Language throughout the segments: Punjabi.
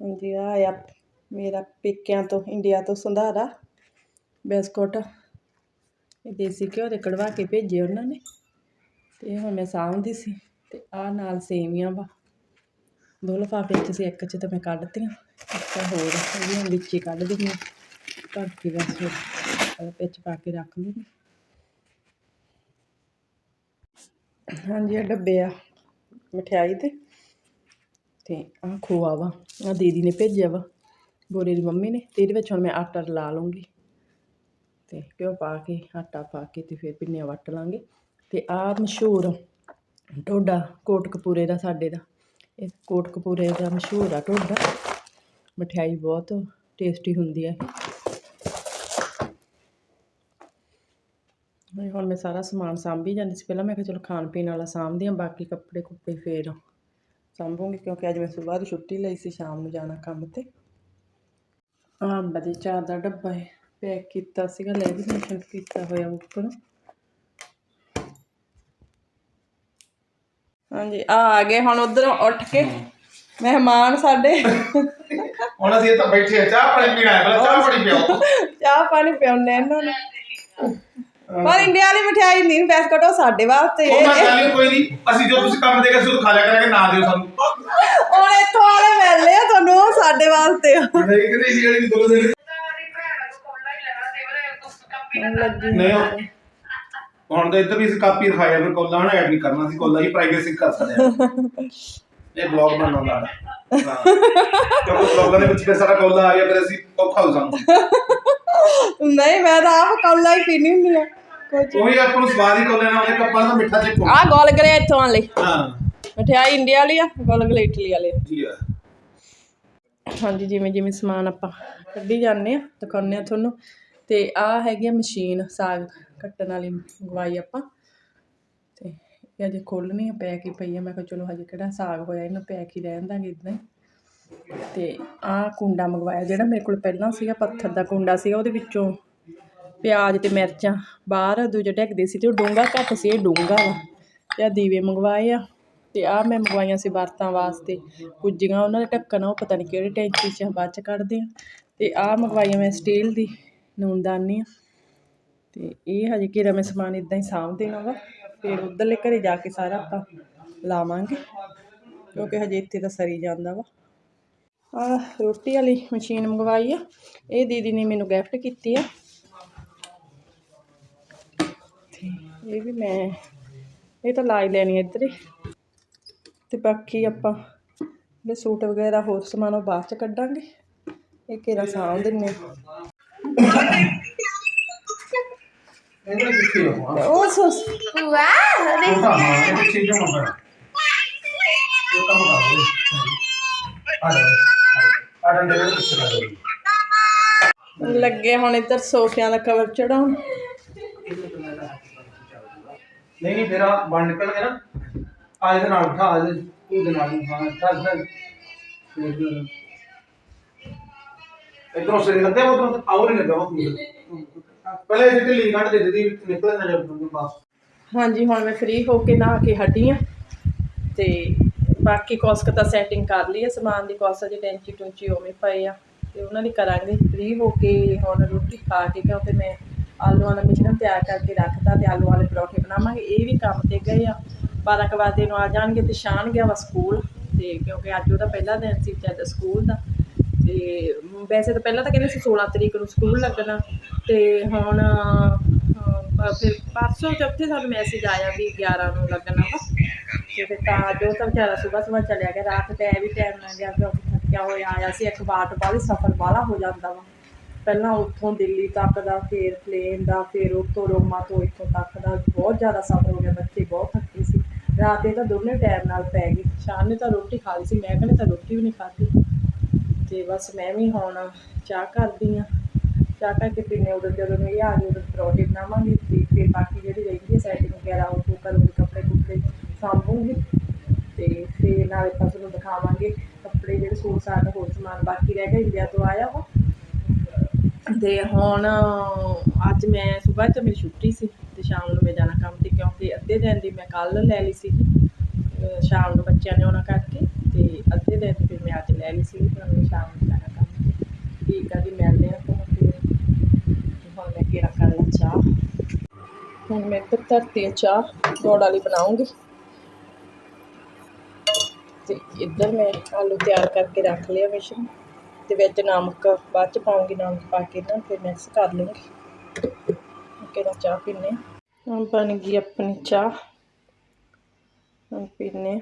ਹਾਂਜੀ ਆ ਆਇਆ, ਮੇਰਾ ਪੇਕਿਆਂ ਤੋਂ, ਇੰਡੀਆ ਤੋਂ ਸੰਧਾਰਾ, ਬਿਸਕੁਟ, ਇਹ ਦੇਸੀ ਘਿਓ ਦੇ ਕਢਵਾ ਕੇ ਭੇਜੇ ਉਹਨਾਂ ਨੇ। ਤੇ ਹੁਣ ਮੈਂ ਸਾਂਭਦੀ ਸੀ ਤੇ ਆ ਨਾਲ ਸੇਵੀਆਂ ਵਾ। ਦੋ ਲਿਫਾਫੇ ਚ ਸੀ, ਇੱਕ ਚ ਤਾਂ ਮੈਂ ਕੱਢਤੀਆਂ ਇੱਕ ਹੋਰ, ਇਹ ਵੀ ਹੁਣ ਵਿੱਚ ਹੀ ਕੱਢ ਦਿੰਦੀ ਭਰ ਕੇ ਬਸ ਫਿਰ ਵਿੱਚ ਪਾ ਕੇ ਰੱਖ ਲੂੰਗੀ ਹਾਂਜੀ, ਇਹ ਡੱਬੇ ਆ, ਮਠਿਆਈ ਦੇ। ਤੇ ਆਹ ਖੋਆ ਵਾ, ਆਹ ਦੀਦੀ ਨੇ ਭੇਜਿਆ ਵਾ ਗੋਰੇ ਦੀ ਮੰਮੀ ਨੇ, ਤੇ ਇਹਦੇ ਵਿੱਚ ਹੁਣ ਮੈਂ ਆਟਾ ਲਾ ਲੂੰਗੀ ਤੇ ਘਿਓ ਪਾ ਕੇ, ਆਟਾ ਪਾ ਕੇ ਤੇ ਫਿਰ ਪਿੰਨੀਆਂ ਵੱਟ ਲਾਂਗੇ। ਤੇ ਆਹ ਮਸ਼ਹੂਰ ਟੋਡਾ ਕੋਟਕਪੂਰੇ ਦਾ ਸਾਡੇ ਦਾ, ਇਹ ਕੋਟਕਪੂਰੇ ਦਾ ਮਸ਼ਹੂਰ ਆ ਢੋਡਾ। ਮਠਿਆਈ ਬਹੁਤ ਟੇਸਟੀ ਹੁੰਦੀ ਹੈ ਹੁਣ ਮੈਂ ਸਾਰਾ ਸਮਾਨ ਸਾਂਭੀ ਜਾਂਦੀ ਸੀ, ਪਹਿਲਾਂ ਮੈਂ ਕਿਹਾ ਚਲੋ ਖਾਣ ਪੀਣ ਵਾਲਾ ਸਾਂਭਦੀ ਹਾਂ ਬਾਕੀ ਕੱਪੜੇ ਕੁੱਪੜੇ ਫੇਰ ਸਾਂਭੂਗੀ ਕਿਉਂਕਿ ਅੱਜ ਮੈਂ ਸਵੇਰ ਦੀ ਛੁੱਟੀ ਲਈ ਸੀ ਸ਼ਾਮ ਨੂੰ ਜਾਣਾ ਕੰਮ ਤੇ। ਆਹ ਬਦੇ ਚਾਰ ਦਾ ਡੱਬਾ ਹੈ ਪੈਕ ਕੀਤਾ ਸੀਗਾ ਲੈਮੀਨੇਸ਼ਨ ਕੀਤਾ ਹੋਇਆ ਉੱਪਰ। ਹਾਂਜੀ ਆ ਆ ਗਏ ਹੁਣ ਉਧਰੋਂ ਉੱਠ ਕੇ। ਮਹਿਮਾਨ ਸਾਡੇ। ਹੁਣ ਅਸੀਂ ਤਾਂ ਬੈਠੇ ਆ ਚਾਹ ਪਾਣੀ ਪੀਣਾ ਹੈ ਚਾਹ ਪਾਣੀ ਪਿਓ ਚਾਹ ਪਾਣੀ ਪਿਉਣੇ ਇਹਨਾਂ ਨੂੰ। ਪਰ ਇੰਡੀਆ ਵਾਲੀ ਮਠਿਆਈ ਨਹੀਂ ਬਿਸਕੁਟ ਉਹ ਸਾਡੇ ਵਾਸਤੇ। ਉਹ ਮੈਂ ਇਹ- ਗੱਲ ਕੋਈ ਨਹੀਂ ਅਸੀਂ ਜੋ ਤੁਸੀਂ ਕੰਮ ਦੇਗਾ ਸੁਧ ਖਾ ਲਿਆ ਕਰਾਂਗੇ ਨਾ ਦਿਓ ਸਾਨੂੰ। ਹੁਣ ਇੱਥੋਂ ਵਾਲੇ ਮਿਲਦੇ ਆ ਤੁਹਾਨੂੰ ਸਾਡੇ ਵਾਸਤੇ। ਨਹੀਂ ਕਿਤੇ ਇਹ ਵਾਲੀ ਦੋ ਦੇ ਨਹੀਂ ਹੁਣ ਤਾਂ ਇੱਧਰ ਵੀ ਅਸੀਂ ਕਾਪੀ ਰਖਾਇਆ ਫਿਰ ਕੋਲਾ ਹਣਾ ਐਡ ਨਹੀਂ ਕਰਨਾ ਸੀ ਕੋਲਾ ਹੀ ਪ੍ਰਾਈਵੇਸੀ ਕਰ ਸਕਦੇ ਆ। ਇਹ ਬਲੌਗ ਬਣਾਉਣ ਦਾ ਹਾਂ। ਕਿਉਂਕਿ ਬਲੌਗਾਂ ਦੇ ਵਿੱਚ ਫਿਰ ਸਾਡਾ ਕੋਲਾ ਆ ਗਿਆ ਫਿਰ ਅਸੀਂ ਔਖਾ ਹੋ ਸਾਨੂੰ ਨਹੀਂ ਮੈਂ ਤਾਂ ਆਪ ਕੌਲਾ ਹੀ ਪੀਣੀ ਹੁੰਦੀ ਆ। ਉਹੀ ਆਪਾਂ ਨੂੰ ਸਵਾਦ ਹੀ ਕੋਲੇ ਨਾਲ ਉਹਦੇ ਕੱਪਾਂ ਦਾ ਮਿੱਠਾ ਚਿੱਕੂ ਆ ਗੋਲ ਗਰੇ ਇੱਥੋਂ ਵਾਲੇ। ਹਾਂ। ਮਠਿਆਈ ਇੰਡੀਆ ਵਾਲੀ ਆ ਗੋਲ ਗਰੇ ਇਟਲੀ ਵਾਲੇ। ਜੀ ਆ। ਹਾਂਜੀ ਜਿਵੇਂ ਜਿਵੇਂ ਸਮਾਨ ਆਪਾਂ ਕੱਢੀ ਜਾਂਦੇ ਆ ਦਿਖਾਉਂਦੇ ਆ ਤੁਹਾਨੂੰ। ਤੇ ਆ ਹੈਗੀ ਆ ਮਸ਼ੀਨ ਸਾਗ ਕੱਟਣ ਵਾਲੀ ਮੰਗਵਾਈ ਆਪਾਂ। ਤੇ ਇਹ ਅਜੇ ਖੋਲਣੀ ਆ ਪੈਕ ਹੀ ਪਈ ਆ। ਮੈਂ ਕਿਹਾ ਚਲੋ ਹਜੇ ਕਿਹੜਾ ਸਾਗ ਹੋਇਆ ਇਹਨੂੰ ਪੈਕ ਹੀ ਰਹਿਣ ਦਾਂਗੇ ਇਦਾਂ ਹੀ। ਤੇ ਆ ਕੁੰਡਾ ਮੰਗਵਾਇਆ ਜਿਹੜਾ ਮੇਰੇ ਕੋਲ ਪਹਿਲਾਂ ਸੀਗਾ ਪੱਥਰ ਦਾ ਕੁੰਡਾ ਸੀਗਾ ਉਹਦੇ ਵਿੱਚੋਂ ਪਿਆਜ਼ ਤੇ ਮਿਰਚਾਂ ਬਾਹਰ ਦੂਜੇ ਢੱਕਦੇ ਸੀ ਤੇ ਉਹ ਡੂੰਘਾ ਘੱਟ ਸੀ ਇਹ ਡੂੰਘਾ ਵਾ। ਤੇ ਆ ਦੀਵੇ ਮੰਗਵਾਏ ਆ ਤੇ ਆ ਮੈਂ ਮੰਗਵਾਈਆਂ ਸੀ ਵਰਤਾਂ ਵਾਸਤੇ। ਕੁੱਜੀਆਂ ਉਹਨਾਂ ਦੇ ਢੱਕਣ ਆ ਉਹ ਪਤਾ ਨਹੀਂ ਕਿਹੜੇ ਟੈਂਕੀ 'ਚ ਆ, ਬਾਅਦ 'ਚ ਕੱਢਦੇ ਆ। ਤੇ ਆ ਮੰਗਵਾਈਆਂ ਮੈਂ ਸਟੀਲ ਦੀ ਨੂਨਦਾਨੀ ਆ। ਤੇ ਇਹ ਹਜੇ ਘੇਰਾ ਮੈਂ ਸਮਾਨ ਇਦਾਂ ਹੀ ਸਾਂਭ ਦੇਣਾ ਵਾ। ਫਿਰ ਉਧਰਲੇ ਘਰੇ ਜਾ ਕੇ ਸਾਰਾ ਆਪਾਂ ਲਾਵਾਂਗੇ ਕਿਉਂਕਿ ਹਜੇ ਇੱਥੇ ਤਾਂ ਸਰੀ ਜਾਂਦਾ ਵਾ। ਆ ਰੋਟੀ ਵਾਲੀ ਮਸ਼ੀਨ ਮੰਗਵਾਈ ਆ। ਇਹ ਦੀਦੀ ਨੇ ਮੈਨੂੰ ਗਿਫਟ ਕੀਤੀ ਆ। ਇਹ ਵੀ ਮੈਂ ਇਹ ਤਾਂ ਲਾਈ ਲੈਣੀ ਇੱਧਰ ਹੀ। ਤੇ ਬਾਕੀ ਆਪਾਂ ਜਿਹੜੇ ਸੂਟ ਵਗੈਰਾ ਹੋਰ ਸਮਾਨ ਉਹ ਬਾਅਦ ਚ ਕੱਢਾਂਗੇ। ਇਹ ਘੇਰਾ ਸਾਂਭ ਦਿੰਨੇ ਉਹ ਸੁਸ ਇਹ ਇਹ ਲੱਗੇ ਹੁਣ ਇੱਧਰ ਸੋਫਿਆਂ ਦਾ ਕਵਰ ਚੜਾਉਣ। ਨਹੀਂ ਨਹੀਂ ਤੇਰਾ ਬਣ ਨਿਕਲ ਗਿਆ ਨਾ। ਆ ਇਹਦੇ ਨਾਲ ਉਠਾ ਆ ਉਹਦੇ ਨਾਲ ਹੀ, ਹਾਂ ਚੱਲ ਚੱਲ ਇਧਰੋਂ ਸਿਰ ਲੱਗਿਆ ਉਧਰੋਂ ਆਉ ਨਹੀਂ ਲੱਗਾ ਉਹ ਪਹਿਲੇ ਇਹ ਢਿੱਲੀ ਕੱਢ ਦੇ ਦਿੱਤੀ ਨਿਕਲ ਨਾ ਜਾ ਬਸ ਹਾਂਜੀ ਹੁਣ ਮੈਂ ਫ੍ਰੀ ਹੋ ਕੇ ਨਹਾ ਕੇ ਹਟੀ ਆ। ਤੇ ਬਾਕੀ ਕੋਸਕ ਤਾਂ ਸੈਟਿੰਗ ਕਰ ਲਈ ਹੈ ਸਮਾਨ ਦੀ ਕੋਸਾ ਜੇ ਟੈਂਚੀ ਟੂੰਚੀ ਉਵੇਂ ਪਏ ਆ। ਤੇ ਉਹਨਾਂ ਦੀ ਕਰਾਂਗੇ ਫ੍ਰੀ ਹੋ ਕੇ ਹੁਣ ਰੋਟੀ ਖਾ ਕੇ ਕਿਉਂਕਿ ਮੈਂ ਆਲੂਆਂ ਦਾ ਮਿਸ਼ਰਣ ਤਿਆਰ ਕਰਕੇ ਰੱਖਤਾ ਤੇ ਆਲੂ ਵਾਲੇ ਪਰੌਂਠੇ ਬਣਾਵਾਂਗੇ। ਇਹ ਵੀ ਕੰਮ ਤੇ ਗਏ ਆ। 12 ਕੁ ਵਜੇ ਨੂੰ ਆ ਜਾਣਗੇ ਤੇ ਸ਼ਾਨ ਗਿਆ ਵਾ ਸਕੂਲ ਤੇ ਕਿਉਂਕਿ ਅੱਜ ਉਹਦਾ ਪਹਿਲਾ ਦਿਨ ਸੀ ਜਦ ਸਕੂਲ ਦਾ। ਤੇ ਵੈਸੇ ਤਾਂ ਪਹਿਲਾਂ ਤਾਂ ਕਹਿੰਦੇ ਸੀ 16 ਤਰੀਕ ਨੂੰ ਸਕੂਲ ਲੱਗਣਾ ਤੇ ਹੁਣ ਫਿਰ ਪਰਸੋਂ ਚੌਥੇ ਸਾਨੂੰ ਮੈਸੇਜ ਆਇਆ ਵੀ 11 ਨੂੰ ਲੱਗਣਾ ਵਾ। ਤੇ ਫਿਰ ਤਾਂ ਜੋ ਤਾਂ ਵਿਚਾਰਾ ਸਵੇਰ ਸਵੇਰ ਚਲਿਆ ਗਿਆ। ਰਾਤ ਤੇ ਐ ਵੀ ਟਾਈਮ ਨਾਲ ਗਿਆ ਕਿਉਂਕਿ ਥੱਕਿਆ ਹੋਇਆ ਆਇਆ ਸੀ ਅਖ਼ਬਾਰ ਤੋਂ ਬਾਅਦ ਹੀ ਸਫ਼ਰ ਬਾਹਲਾ ਹੋ ਜਾਂਦਾ ਵਾ। ਪਹਿਲਾਂ ਉੱਥੋਂ ਦਿੱਲੀ ਤੱਕ ਦਾ, ਫਿਰ ਪਲੇਨ ਦਾ, ਫਿਰ ਉੱਥੋਂ ਰੋਮਾ ਤੋਂ ਇੱਥੋਂ ਤੱਕ ਦਾ ਬਹੁਤ ਜ਼ਿਆਦਾ ਸਫ਼ਰ ਹੋ ਗਿਆ, ਬੱਚੇ ਬਹੁਤ ਥੱਕੇ ਸੀ। ਰਾਤ ਦੇ ਤਾਂ ਦੋਨੇ ਟਾਈਮ ਨਾਲ ਪੈ ਗਏ। ਸ਼ਾਮ ਨੇ ਤਾਂ ਰੋਟੀ ਖਾ ਲਈ ਸੀ, ਮੈਂ ਕਹਿੰਦੇ ਤਾਂ ਰੋਟੀ ਵੀ ਨਹੀਂ ਖਾਧੀ। ਤੇ ਬਸ ਮੈਂ ਵੀ ਹੁਣ ਚਾਹ ਕਰਦੀ ਆ ਚਾਹ ਕਰਕੇ ਪੀਨੇ ਉਧਰ, ਜਦੋਂ ਮੈਂ ਆ ਗਈ, ਉਧਰ ਪਰੌਂਠੇ ਬਣਾਵਾਂਗੀ, ਤੇ ਫਿਰ ਬਾਕੀ ਜਿਹੜੀ ਰਹਿੰਦੀ ਹੈ ਸੈਟਿੰਗ ਵਗੈਰਾ, ਉਹ ਕਰੂੰਗੀ ਕੱਪੜੇ ਕੁੱਪੜੇ ਸਾਂਭੂਗੀ। ਤੇ ਫਿਰ ਨਾਲੇ ਫਸਲ ਨੂੰ ਦਿਖਾਵਾਂਗੇ ਕੱਪੜੇ ਜਿਹੜੇ ਸੂਟ ਸਾਟ ਹੋਰ ਸਮਾਨ ਬਾਕੀ ਰਹਿ ਗਿਆ ਇੰਡੀਆ ਤੋਂ ਆਇਆ ਵਾ ਤੇ ਹੁਣ ਅੱਜ ਮੈਂ ਸੁਬਾਹ ਤੋਂ ਮੇਰੀ ਛੁੱਟੀ ਸੀ ਤੇ ਸ਼ਾਮ ਨੂੰ ਮੈਂ ਜਾਣਾ ਕੰਮ ਤੇ ਕਿਉਂਕਿ ਅੱਧੇ ਦਿਨ ਦੀ ਮੈਂ ਕੱਲ ਲੈ ਲਈ ਸੀਗੀ ਸ਼ਾਮ ਨੂੰ ਬੱਚਿਆਂ ਨੇ ਆਉਣਾ ਕਰਕੇ ਤੇ ਅੱਧੇ ਦਿਨ ਫਿਰ ਮੈਂ ਅੱਜ ਲੈ ਲਈ ਸੀ ਹੁਣ ਮੈਂ ਸ਼ਾਮ ਨੂੰ ਜਾਣਾ ਕੰਮ ਠੀਕ ਆ ਜੀ, ਮਿਲਦੇ ਆ ਤੁਹਾਨੂੰ ਫਿਰ। ਹੁਣ ਮੈਂ ਕਿਹੜਾ ਕਰ ਲਾਂ ਚਾਹ। ਹੁਣ ਮੈਂ ਇੱਧਰ ਧਰਤੀ ਆ ਚਾਹ ਗੁੜ ਵਾਲੀ ਬਣਾਉਂਗੀ। ਤੇ ਇੱਧਰ ਮੈਂ ਆਲੂ ਤਿਆਰ ਕਰਕੇ ਰੱਖ ਲਿਆ ਮਿਸ਼ਰਣ ਤੇ ਵਿੱਚ ਨਮਕ ਬਾਅਦ ਚ ਪਾਉਂਗੀ, ਨਮਕ ਪਾ ਕੇ ਨਾ ਫਿਰ ਮਿਕਸ ਕਰ ਲੂੰਗੀ। ਕਿਹੜਾ ਚਾਹ ਪੀਨੇ ਹੁਣ ਬਣ ਗਈ ਆਪਣੀ ਚਾਹ। ਹੁਣ ਪੀਨੇ ਆ।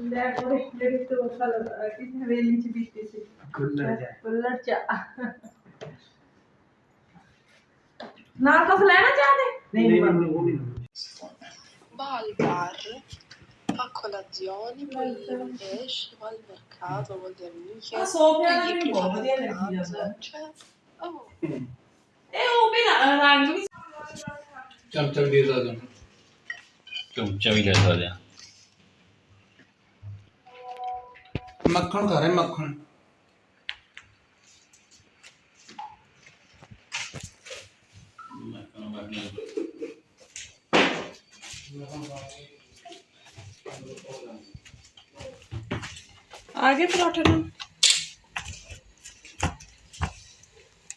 ਲੈ ਕੋਈ ਜਿਹੜੀ ਤੋਂ ਸਾਲ ਕਿਸ ਹਵੇਲੀ ਚ ਬੀਤੀ ਸੀ। ਕੁੱਲੜ ਚਾ ਨਾ ਕੁਛ ਲੈਣਾ ਚਾਹਦੇ? Balbar fa colazione poi esce va al mercato vuol dire amiche ਸੋਫਿਆਂ ਦਾ gli ਵੀ ਬਹੁਤ ਵਧੀਆ piace ਲੱਗੀ ਜਾਂਦਾ cioè oh ਇਹ ਉਹ ਵੀ ਰ- ਰੰਗ ਵੀ ਚਮਚਾ ਵੀ ਦੇ ਸਕਦੇ ਹੋ ਚਮਚਾ ਵੀ ਲੈ ਸਕਦੇ ਆ ਮੱਖਣ ਖਾ ਰਹੇ ਮੱਖਣ। ਆ ਗਏ ਪਰੌਠੇ ਨੂੰ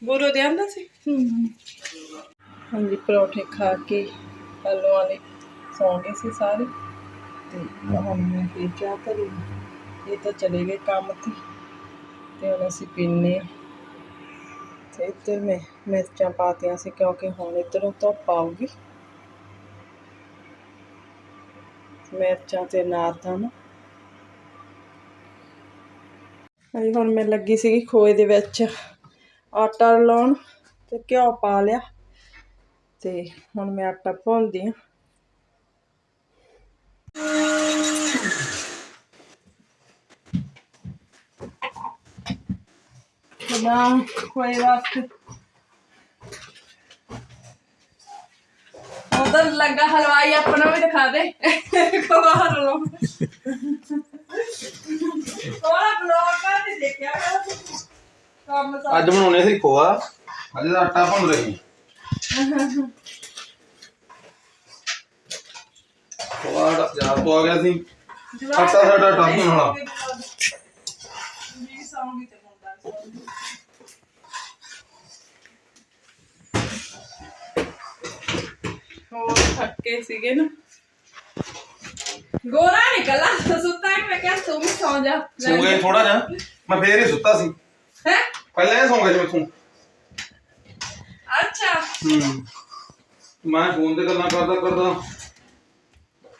ਬੋਲੋ ਦੇ ਆਂਦਾ ਸੀ। ਹਾਂਜੀ, ਪਰੌਠੇ ਖਾ ਕੇ ਆਲੂ ਵਾਲੇ ਸੌਂ ਗਏ ਸੀ ਸਾਰੇ। ਤੇ ਹੁਣ ਮੈਂ ਫਿਰ ਚਾਹ ਧਰੀ। ਇਹ ਤਾਂ ਚਲੇ ਗਏ ਕੰਮ ਤੇ ਤੇ ਹੁਣ ਅਸੀਂ ਪੀਨੇ ਆ ਤੇ ਇੱਧਰ ਮੈਂ ਮਿਰਚਾਂ ਪਾਤੀਆਂ ਸੀ ਕਿਉਂਕਿ ਹੁਣ ਇੱਧਰੋਂ ਧੁੱਪ ਆਊਗੀ। ਮਿਰਚਾਂ ਤੇ ਨਾਰਦਾਨਾ ਨਾ। ਹੁਣ ਮੈਂ ਲੱਗੀ ਸੀਗੀ ਖੋਏ ਦੇ ਵਿੱਚ ਆਟਾ ਲਾਉਣ ਤੇ ਘਿਓ ਪਾ ਲਿਆ। ਤੇ ਹੁਣ ਮੈਂ ਆਟਾ ਭੁੰਨਦੀ ਆ ਬਦਾਮ ਖੋਏ ਵਾਸਤੇ ਉਧਰ ਲੱਗਾ ਹਲਵਾਈ ਆਪਣਾ ਵੀ ਦਿਖਾ ਦੇ ਖਵਾ ਲੋ ਕੋਲਾ ਬਲੌਗ ਨਹੀਂ ਦੇਖਿਆ ਕਰ ਕੰਮ ਸਾ ਅੱਜ ਬਣਾਉਣੇ ਸੀ ਖੋਆ ਅੱਜ ਦਾ ਆਟਾ ਭੁੰਨ ਰਹੀ ਖੋਆ ਦਾ ਜਾ ਤੋਂ ਆ ਗਿਆ ਸੀ ਆਟਾ ਸਾਡਾ ਟੱਪ ਹੋਣਾ ਜੀ ਸੌਂਗੀ ਤੇ ਮੁੰਡਾ ਸੌਂਗੀ ਹੋਰ ਥੱਕੇ ਸੀਗੇ ਨਾ। ਗੋਰਾ ਨਿਕਲਾ ਸੁੱਤਾ ਹੈ ਮੈਂ ਕਿਹਾ ਤੂੰ ਵੀ ਸੌਂ ਜਾ। ਸੌਂ ਗਏ ਥੋੜਾ ਜਿਹਾ ਮੈਂ ਫੇਰ ਹੀ ਸੁੱਤਾ ਸੀ। ਹੈ? ਪਹਿਲਾਂ ਇਹ ਸੌਂ ਗਿਆ ਸੀ ਮੈਥੋਂ। ਅੱਛਾ। ਹੂੰ। ਮੈਂ ਫੋਨ ਤੇ ਗੱਲਾਂ ਕਰਦਾ ਕਰਦਾ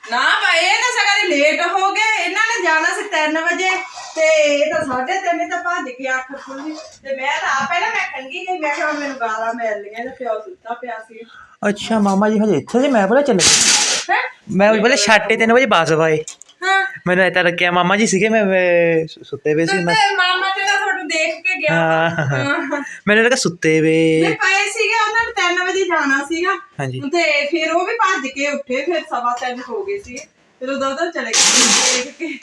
ਨਾ ਭਾਈ ਇਹ ਤਾਂ ਸਗਾਰੀ ਲੇਟ ਹੋ ਗਏ। ਇਹਨਾਂ ਨੇ ਜਾਣਾ ਸੀ 3 ਵਜੇ ਤੇ ਇਹ ਤਾਂ 3:30 ਤਾਂ ਭੱਜ ਕੇ ਅੱਖ ਖੁੱਲੀ ਤੇ ਮੈਂ ਤਾਂ ਆ ਪਹਿਲਾਂ ਮੈਂ ਖੰਗੀ ਗਈ ਮੈਂ ਕਿਹਾ ਮੈਨੂੰ ਗਾਲਾਂ ਮਿਲ ਲਈਆਂ ਤੇ ਪਿਓ ਸੁੱਤਾ ਪਿਆ ਸੀ। ਅੱਛਾ ਮਾਮਾ ਜੀ ਹਜੇ ਇੱਥੇ ਸੀ? ਮੈਂ ਪਹਿਲਾਂ ਚੱਲੇ ਹੈ? ਮੈਂ ਪਹਿਲੇ ਛਾਟੇ 3 ਵਜੇ ਬੱਸ ਵਾਏ। ਹਾਂ। ਮੈਨੂੰ ਇੱਦਾਂ ਲੱਗਿਆ ਮਾਮਾ ਜੀ ਸੀਗੇ ਮੈਂ ਮੈਂ ਸੁ- ਸੁੱਤੇ ਵੇ ਸੀ ਮੈਂ ਤੇ ਮਾਮਾ ਤੇਰਾ ਤੁਹਾਨੂੰ ਦੇਖ ਕੇ ਗਿਆ। ਹਾਂ ਹਾਂ। ਮੈਨੂੰ ਲੱਗਾ ਸੁੱਤੇ ਵੇ। ਤੇ ਪਏ ਸੀਗੇ ਉਹਨਾਂ ਨੇ 3 ਵਜੇ ਜਾਣਾ ਸੀਗਾ। ਹਾਂਜੀ। ਤੇ ਫਿਰ ਉਹ ਵੀ ਭੱਜ ਕੇ ਉੱਠੇ ਫਿਰ ਸਵਾ ਤਿੰਨ ਹੋ ਗਏ ਸੀ। ਫਿਰ ਉਦੋਂ ਉਦੋਂ ਚਲੇ ਗਏ ਦੇਖ ਕੇ।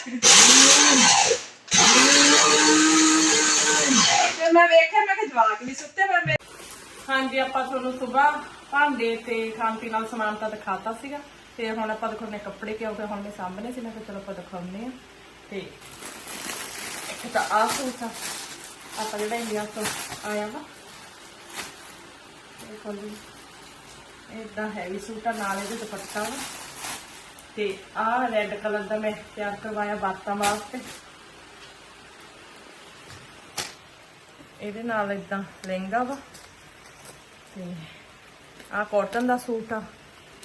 ਤੇ ਮੈਂ ਵੇਖਿਆ ਮੈਂ ਕਿ ਜਵਾਕ ਨਹੀਂ ਸੁੱਤੇ ਪਰ ਮੈਂ ਹਾਂਜੀ, ਆਪਾਂ ਤੁਹਾਨੂੰ ਸਵੇਰ ਭਾਂਡੇ ਤੇ ਖਾਣ ਪੀਣ ਵਾਲਾ ਸਮਾਨ ਤਾਂ ਦਿਖਾਤਾ ਸੀਗਾ। ਤੇ ਹੁਣ ਆਪਾਂ ਦਿਖਾਉਣੇ ਕੱਪੜੇ ਕਿਉਂਕਿ ਹੁਣ ਮੈਂ ਸਾਹਮਣੇ ਸੀ ਮੈਂ ਕਿਹਾ ਚਲੋ ਆਪਾਂ ਦਿਖਾਉਂਦੇ ਆ ਤੇ ਇੱਕ ਤਾਂ ਆਹ ਸੂਟ ਆ। ਆਪਾਂ ਜਿਹੜਾ ਇੰਡੀਆ ਤੋਂ ਆਇਆ ਵਾ, ਇਹ ਕੋਲੀ ਇਦਾਂ ਹੈਵੀ ਸੂਟ ਆ, ਨਾਲ ਇਹਦੇ ਦੁਪੱਟਾ ਵਾ। ਤੇ ਆਹ ਰੈੱਡ ਕਲਰ ਦਾ ਮੈਂ ਤਿਆਰ ਕਰਵਾਇਆ ਬਾਤਾਂ ਵਾਸਤੇ। ਇਹਦੇ ਨਾਲ ਇਦਾਂ ਲਹਿੰਗਾ ਵਾ। ਤੇ ਆਹ ਕਾਟਨ ਦਾ ਸੂਟ ਆ,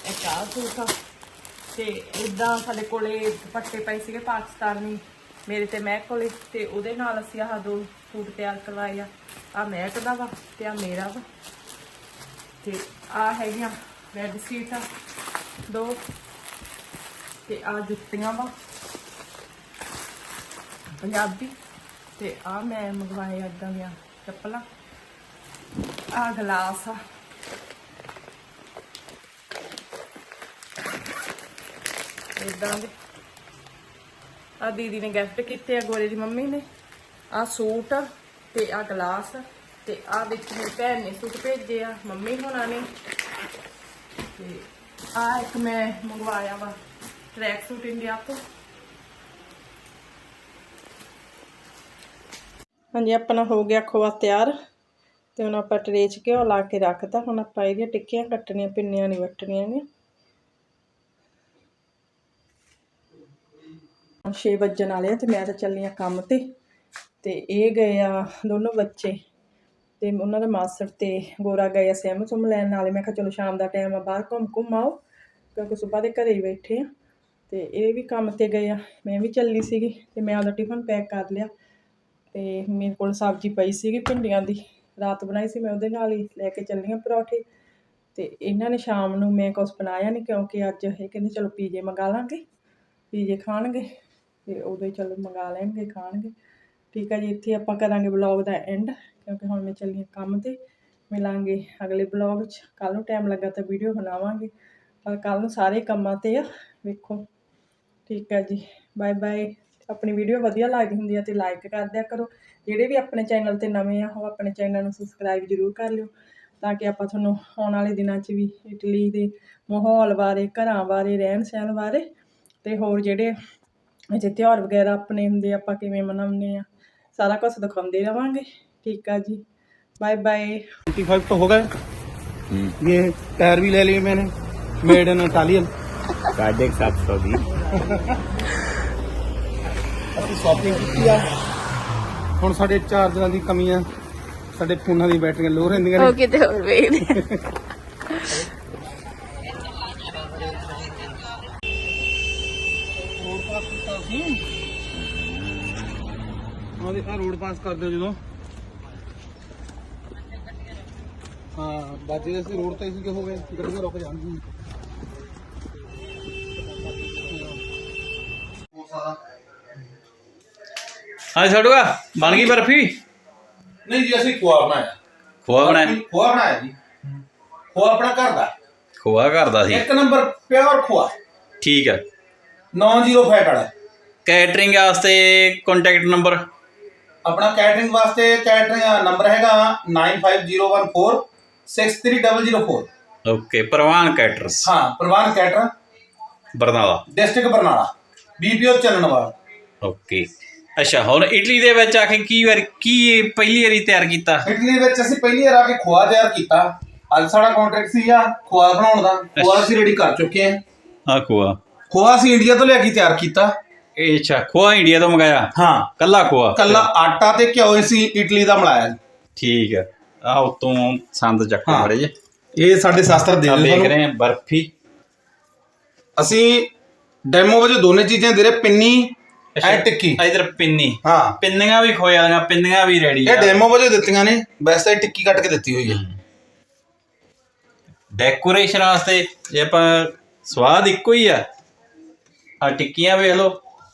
ਇਹ ਆਹ ਸੂਟ ਆ। ਤੇ ਇਦਾਂ ਸਾਡੇ ਕੋਲੇ ਦੁਪੱਟੇ ਪਏ ਸੀਗੇ ਪਾਕਿਸਤਾਨੀ, ਮੇਰੇ ਤੇ ਮਹਿਕ ਕੋਲੇ, ਤੇ ਉਹਦੇ ਨਾਲ ਅਸੀਂ ਆਹ ਦੋ ਸੂਟ ਤਿਆਰ ਕਰਵਾਏ ਆ। ਆ ਮੈਟ ਦਾ ਵਾ ਤੇ ਆ ਮੇਰਾ ਵਾ। ਤੇ ਆ ਹੈਗੀਆਂ ਬੈੱਡ ਆ, ਦੋ। ਤੇ ਆ ਜੁੱਤੀਆਂ ਵਾ, ਪੰਜਾਬੀ। ਤੇ ਆ ਮੈਂ ਮੰਗਵਾਏ ਏਦਾਂ ਦੀਆਂ ਚੱਪਲਾਂ। ਆ ਗਲਾਸ ਆ ਇਦਾਂ ਦੇ। ਆ ਦੀਦੀ ਨੇ ਗਿਫਟ ਕੀਤੇ ਆ, ਗੋਰੇ ਦੀ ਮੰਮੀ ਨੇ। ਆ ਸੂਟ ਤੇ ਆ ਗਲਾਸ ਤੇ ਆ ਵਿੱਚ ਮੇਰੀ ਭੈਣ ਨੇ ਸੂਟ ਭੇਜੇ ਆ, ਮੰਮੀ ਹੋਣਾ ਨੇ। ਤੇ ਆ ਇੱਕ ਮੈਂ ਮੰਗਵਾਇਆ ਵਾ ਟਰੈਕ ਸੂਟ ਇੰਡੀਆ ਤੋਂ। ਹਾਂਜੀ, ਆਪਣਾ ਹੋ ਗਿਆ ਖੋਆ ਤਿਆਰ। ਤੇ ਹੁਣ ਆਪਾਂ ਟਰੇ 'ਚ ਘਿਓ ਲਾ ਕੇ ਰੱਖਤਾ। ਹੁਣ ਆਪਾਂ ਇਹਦੀਆਂ ਟਿੱਕੀਆਂ ਕੱਟਣੀਆਂ, ਪਿੰਨੀਆਂ ਨਹੀਂ ਵੱਟਣੀਆਂ ਨੇ 6 ਵੱਜਣ ਵਾਲੇ ਆ ਤੇ ਮੈਂ ਤਾਂ ਚੱਲੀ ਆ ਕੰਮ ਤੇ। ਤੇ ਇਹ ਗਏ ਆ ਦੋਨੋਂ ਬੱਚੇ। ਤੇ ਉਹਨਾਂ ਦਾ ਮਾਸਟਰ ਤੇ ਗੋਰਾ ਗਏ ਆ ਸਿਮ ਸੁਮ ਲੈਣ। ਨਾਲੇ ਮੈਂ ਕਿਹਾ ਚਲੋ ਸ਼ਾਮ ਦਾ ਟਾਈਮ ਆ, ਬਾਹਰ ਘੁੰਮ ਘੁੰਮ ਆਓ। ਕਿਉਂਕਿ ਸਵੇਰ ਦੇ ਘਰੇ ਹੀ ਬੈਠੇ ਆ। ਤੇ ਇਹ ਵੀ ਕੰਮ ਤੇ ਗਏ ਆ। ਮੈਂ ਵੀ ਚੱਲੀ ਸੀਗੀ ਤੇ ਮੈਂ ਆਪਦਾ ਟਿਫਨ ਪੈਕ ਕਰ ਲਿਆ। ਤੇ ਮੇਰੇ ਕੋਲ ਸਬਜ਼ੀ ਪਈ ਸੀਗੀ ਭਿੰਡੀਆਂ ਦੀ। ਰਾਤ ਬਣਾਈ ਸੀ, ਮੈਂ ਉਹਦੇ ਨਾਲ ਹੀ ਲੈ ਕੇ ਚੱਲੀ ਹਾਂ ਪਰੌਠੇ। ਤੇ ਇਹਨਾਂ ਨੇ ਸ਼ਾਮ ਨੂੰ ਮੈਂ ਕੁਛ ਬਣਾਇਆ ਨਹੀਂ ਕਿਉਂਕਿ ਅੱਜ ਇਹ ਕਹਿੰਦੇ ਚਲੋ ਪੀਜੇ ਮੰਗਾ ਲਾਂਗੇ, ਪੀਜੇ ਖਾਣਗੇ, ਤੇ ਉਦੋਂ ਹੀ ਚਲੋ ਮੰਗਾ ਲੈਣਗੇ, ਖਾਣਗੇ। ਠੀਕ ਹੈ ਜੀ, ਇੱਥੇ ਆਪਾਂ ਕਰਾਂਗੇ ਵਲੌਗ ਦਾ ਐਂਡ ਕਿਉਂਕਿ ਹੁਣ ਮੈਂ ਚੱਲੀ ਹਾਂ ਕੰਮ ਤੇ। ਮਿਲਾਂਗੇ ਅਗਲੇ ਵਲੌਗ 'ਚ ਕੱਲ ਨੂੰ ਟਾਈਮ ਲੱਗਾ ਤਾਂ ਵੀਡੀਓ ਬਣਾਵਾਂਗੇ। ਪਰ ਕੱਲ ਨੂੰ ਸਾਰੇ ਕੰਮਾਂ ਤੇ ਆ, ਵੇਖੋ। ਠੀਕ ਹੈ ਜੀ ਬਾਏ ਬਾਏ ਆਪਣੀ ਵੀਡੀਓ ਵਧੀਆ ਲੱਗਦੀ ਹੁੰਦੀ ਹੈ ਤੇ ਲਾਈਕ ਕਰ ਦਿਆ ਕਰੋ ਜਿਹੜੇ ਵੀ ਆਪਣੇ ਚੈਨਲ ਤੇ ਨਵੇਂ ਆ ਉਹ ਆਪਣੇ ਚੈਨਲ ਨੂੰ ਸਬਸਕ੍ਰਾਈਬ ਜ਼ਰੂਰ ਕਰ ਲਿਓ ਤਾਂ ਕਿ ਆਪਾਂ ਤੁਹਾਨੂੰ ਆਉਣ ਵਾਲੇ ਦਿਨਾਂ 'ਚ ਵੀ ਇਟਲੀ ਦੇ ਮਾਹੌਲ ਬਾਰੇ ਘਰਾਂ ਬਾਰੇ ਰਹਿਣ ਸਹਿਣ ਬਾਰੇ ਤੇ ਹੋਰ ਜਿਹੜੇ ਅਜੇ ਤਿਉਹਾਰ ਵਗੈਰਾ ਆਪਣੇ ਹੁੰਦੇ ਆ, ਆਪਾਂ ਕਿਵੇਂ ਮਨਾਉਂਦੇ ਆ ਸਾਰਾ ਕੁਝ ਦਿਖਾਉਂਦੇ ਰਵਾਂਗੇ ਠੀਕ ਆ ਜੀ ਬਾਏ ਬਾਏ 25 तो हो गए ये टायर भी ले लिए मैंने मेड इन इटालियन साढ़े सात सौ भी ਅਸੀਂ ਸ਼ਾਪਿੰਗ ਕੀਤੀ ਆ। ਹੁਣ ਸਾਡੇ ਚਾਰਜਰਾਂ ਦੀ ਕਮੀ ਆ। ਸਾਡੇ ਫੋਨਾਂ ਦੀ ਬੈਟਰੀਆਂ ਲੋ ਰਹਿੰਦੀਆਂ ਨੇ। ਕਿਤੇ ਹੋਰ ਵੇਖਦੇ ਰੋਡ ਪਾਸ ਕੀਤਾ ਸੀ। ਹਾਂ ਦੇ ਆ ਰੋਡ ਪਾਸ ਕਰਦੇ ਹੋ ਜਦੋਂ। ਹਾਂ ਬਾਜੀ ਅਸੀਂ ਰੋਡ ਤੇ ਸੀ ਹੋ ਗਏ? ਗੱਡੀਆਂ ਰੁਕ ਜਾਂਦੀਆਂ ਹਾਂ ਛੋਟੂਆ ਬਣ ਗਈ ਬਰਫੀ? ਨਹੀਂ ਜੀ ਅਸੀਂ ਖੋਆ ਬਣਾਇਆ। ਖੋਆ ਬਣਾਇਆ? ਖੋਆ ਬਣਾਇਆ ਜੀ। ਖੋਆ ਆਪਣਾ ਘਰ ਦਾ। ਖੋਆ ਘਰ ਦਾ ਸੀ। ਇੱਕ ਨੰਬਰ ਪਿਓਰ ਖੋਆ। ਠੀਕ ਹੈ 90 ਫੈਟ ਵਾਲਾ। ਕੈਟਰਿੰਗ ਵਾਸਤੇ ਕੰਟੈਕਟ ਨੰਬਰ ਆਪਣਾ ਕੈਟਰਿੰਗ ਵਾਸਤੇ ਕੈਟਰਿੰਗ ਨੰਬਰ ਹੈਗਾ 95014 63004 ਓਕੇ ਪ੍ਰਵਾਨ ਕੈਟਰਸ ਹਾਂ Parwan cater Barnala. District Barnala. BPO Challanwal okay ਅੱਛਾ ਹੁਣ ਇਟਲੀ ਦੇ ਵਿੱਚ ਆ ਕੇ ਕੀ ਵਾਰ ਕੀ ਪਹਿਲੀ ਵਾਰੀ ਤਿਆਰ ਕੀਤਾ? ਇਟਲੀ ਵਿੱਚ ਅਸੀਂ ਪਹਿਲੀ ਵਾਰ ਆ ਕੇ ਖੋਆ ਤਿਆਰ ਕੀਤਾ। ਅੱਜ ਸਾਡਾ ਕੰਟਰੈਕਟ ਸੀ ਆ ਖੋਆ ਬਣਾਉਣ ਦਾ। ਖੋਆ ਅਸੀਂ ਰੈਡੀ ਕਰ ਚੁੱਕੇ ਹਾਂ ਆ ਖੋਆ। ਖੋਆ ਅਸੀਂ ਇੰਡੀਆ ਤੋਂ ਲਿਆ ਕੇ ਤਿਆਰ ਕੀਤਾ। ਇਹ ਅੱਛਾ ਖੋਆ ਇੰਡੀਆ ਤੋਂ ਮੰਗਾਇਆ? ਹਾਂ। ਕੱਲਾ ਖੋਆ? ਕੱਲਾ ਆਟਾ ਤੇ ਘਿਓ ਅਸੀਂ ਇਟਲੀ ਦਾ ਮਿਲਾਇਆ। ਠੀਕ ਹੈ ਆ ਉਤੋਂ ਸੰਦ ਚੱਕ ਹਾਂ। ਮੜੇ ਜੇ। ਇਹ ਸਾਡੇ ਸ਼ਾਸਤਰ ਦੇ ਆ ਦੇਖ। ਰਹੇ ਹਾਂ ਬਰਫੀ। ਅਸੀਂ ਡੈਮੋ ਵਿੱਚ ਦੋਨੇ ਚੀਜ਼ਾਂ ਦੇ ਰਹੇ ਪਿੰਨੀ ਐ ਟਿੱਕੀ। ਇਧਰ ਪਿੰਨੀ। ਹਾਂ। ਪਿੰਨੀਆਂ ਵੀ ਖੋਏ ਵਾਲੀਆਂ ਪਿੰਨੀਆਂ ਵੀ ਰੈਡੀ ਇਹ ਡੈਮੋ ਵਜੋਂ ਦਿੱਤੀਆਂ ਨੇ ਵੈਸੇ ਤਾਂ ਇਹ ਟਿੱਕੀ ਕੱਟ ਕੇ ਦਿੱਤੀ ਹੋਈ ਹੈ। ਡੈਕੋਰੇਸ਼ਨ ਵਾਸਤੇ ਜੇ ਆਪਾਂ ਸਵਾਦ ਇੱਕੋ ਹੀ ਆ ਆ ਟਿੱਕੀਆਂ ਵੇਖ ਲਓ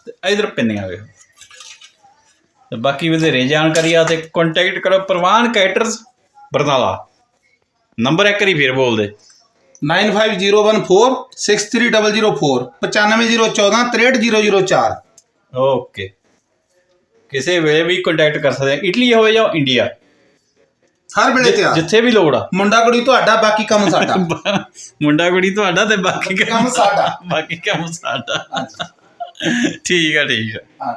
ਤੇ ਇਧਰ ਪਿੰਨੀਆਂ ਵੇਖ ਤੇ ਬਾਕੀ ਵਧੇਰੇ ਜਾਣਕਾਰੀ ਆ ਤੇ ਕੰਟੈਕਟ ਕਰੋ ਪ੍ਰਵਾਨ ਕੈਟਰਸ ਬਰਨਾਲਾ। ਨੰਬਰ ਇੱਕ ਵਾਰੀ ਫੇਰ ਬੋਲ ਦੇ 95014 63004 95014 63004 ਓਕੇ ਕਿਸੇ ਵੇਲੇ ਵੀ ਕੰਟੈਕਟ ਕਰ ਸਕਦੇ ਆ ਇਟਲੀ ਹੋਵੇ ਜਾਂ ਇੰਡੀਆ ਹਰ ਵੇਲੇ ਤਿਆਰ। ਜਿੱਥੇ ਵੀ ਲੋੜ ਆ। ਮੁੰਡਾ ਕੁੜੀ ਤੁਹਾਡਾ ਬਾਕੀ ਕੰਮ ਸਾਡਾ। ਮੁੰਡਾ ਕੁੜੀ ਤੁਹਾਡਾ ਤੇ ਬਾਕੀ ਕੰਮ ਸਾਡਾ। ਬਾਕੀ ਕੰਮ ਸਾਡਾ। ਠੀਕ ਆ ਠੀਕ ਆ। ਹਾਂ।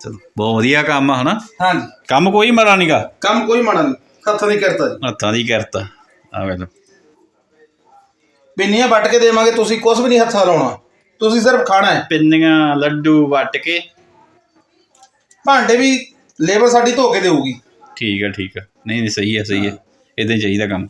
ਚਲੋ ਬਹੁਤ ਵਧੀਆ ਕੰਮ ਆ ਹਨਾ? ਹਾਂਜੀ। ਕੰਮ ਕੋਈ ਮਾੜਾ ਨਹੀਂਗਾ ਕੰਮ ਕੋਈ ਮਾੜਾ ਨਹੀਂ ਹੱਥਾਂ ਨਹੀਂ ਕਰਤਾ ਜੀ। ਹੱਥਾਂ ਦੀ ਕਿਰਤ ਆ। ਵੇਖ ਲਓ। ਪਿੰਨੀਆਂ ਵੱਟ ਕੇ ਦੇਵਾਂਗੇ ਤੁਸੀਂ ਕੁਝ ਵੀ ਨਹੀਂ ਹੱਥਾਂ ਲਾਉਣਾ ਤੁਸੀਂ ਸਿਰਫ ਖਾਣਾ ਹੈ। ਪਿੰਨੀਆਂ ਲੱਡੂ ਵੱਟ ਕੇ। ਭਾਂਡੇ ਵੀ ਲੇਬਰ ਸਾਡੀ ਧੋ ਕੇ ਦੇਊਗੀ। ਠੀਕ ਆ ਠੀਕ ਆ ਨਹੀਂ ਨਹੀਂ ਸਹੀ ਆ ਸਹੀ ਆ ਇਦਾਂ ਹੀ ਚਾਹੀਦਾ ਕੰਮ।